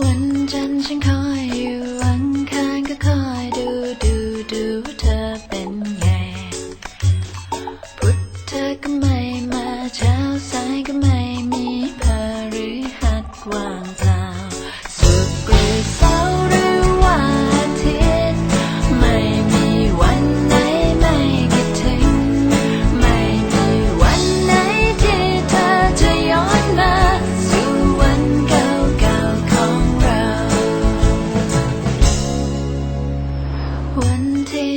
วันจันทร์ฉันคอยอยู่